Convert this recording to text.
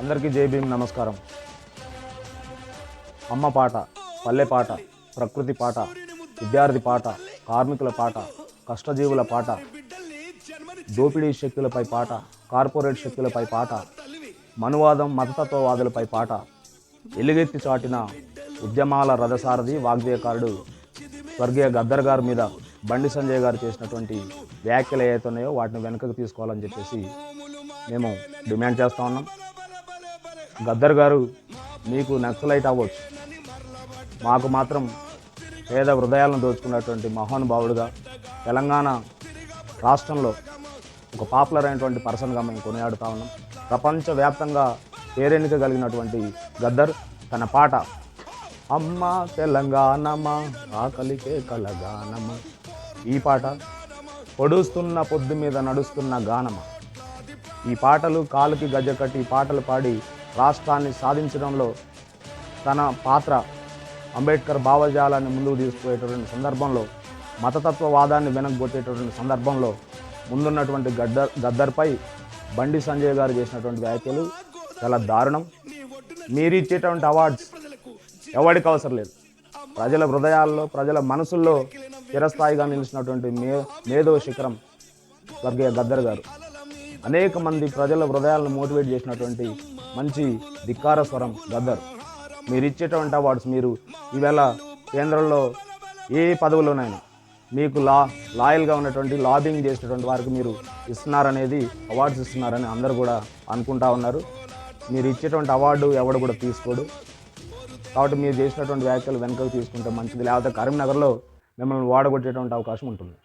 అందరికీ జై భీమ్ నమస్కారం. అమ్మ పాట పల్లె పాట ప్రకృతి పాట విద్యార్థి పాట కార్మికుల పాట కష్టజీవుల పాట దోపిడీ శక్తులపై పాట కార్పొరేట్ శక్తులపై పాట మనువాదం మతతత్వవాదులపై పాట ఎలుగెత్తి చాటిన ఉద్యమాల రథసారథి వాగ్దేయకారుడు స్వర్గీయ గద్దర్ గారి మీద బండి సంజయ్ గారు చేసినటువంటి వ్యాఖ్యలు ఏవైతే ఉన్నాయో వాటిని వెనుకకు తీసుకోవాలని చెప్పేసి మేము డిమాండ్ చేస్తూ ఉన్నాం. గద్దర్ గారు మీకు నక్సలైట్ అవ్వచ్చు. మాకు మాత్రం పేద హృదయాలను దోచుకున్నటువంటి మహానుభావుడుగా తెలంగాణ రాష్ట్రంలో ఒక పాపులర్ అయినటువంటి పర్సన్గా మేము కొనియాడుతా ఉన్నాం. ప్రపంచవ్యాప్తంగా పేరెన్నిక కలిగినటువంటి గద్దర్ తన పాట అమ్మ తెలంగాణమా ఆకలికే కలగానమ్మ ఈ పాట పొడుస్తున్న పొద్దు మీద నడుస్తున్న గానమ. ఈ పాటలు కాలుకి గజ్జ కట్టి ఈ పాటలు పాడి రాష్ట్రాన్ని సాధించడంలో తన పాత్ర అంబేద్కర్ భావజాలాన్ని ముందుకు తీసుకుపోయేటటువంటి సందర్భంలో మతతత్వవాదాన్ని వెనక్కొట్టేటటువంటి సందర్భంలో ముందున్నటువంటి గద్దర్ గద్దర్పై బండి సంజయ్ గారు చేసినటువంటి వ్యాఖ్యలు చాలా దారుణం. మీరు ఇచ్చేటువంటి అవార్డ్స్ ఎవరికి అవసరం లేదు. ప్రజల హృదయాల్లో ప్రజల మనసుల్లో చిరస్థాయిగా నిలిచినటువంటి మే మేధో శిఖరం స్వర్గీయ గద్దర్ గారు. అనేక మంది ప్రజల హృదయాలను మోటివేట్ చేసినటువంటి మంచి ధిక్కార స్వరం గద్దర్. మీరు ఇచ్చేటువంటి అవార్డ్స్ మీరు ఈవేళ కేంద్రంలో ఏ పదవులోనైనా మీకు లా లాయల్గా ఉన్నటువంటి లాబింగ్ చేసేటువంటి వారికి మీరు ఇస్తున్నారనేది అవార్డ్స్ ఇస్తున్నారని అందరూ కూడా అనుకుంటా ఉన్నారు. మీరు ఇచ్చేటువంటి అవార్డు ఎవడు కూడా తీసుకోడు. కాబట్టి మీరు చేసినటువంటి వ్యాఖ్యలు వెనకకు తీసుకుంటే మంచిది. లేకపోతే కరీంనగర్లో మిమ్మల్ని వాడగొట్టేటువంటి అవకాశం ఉంటుంది.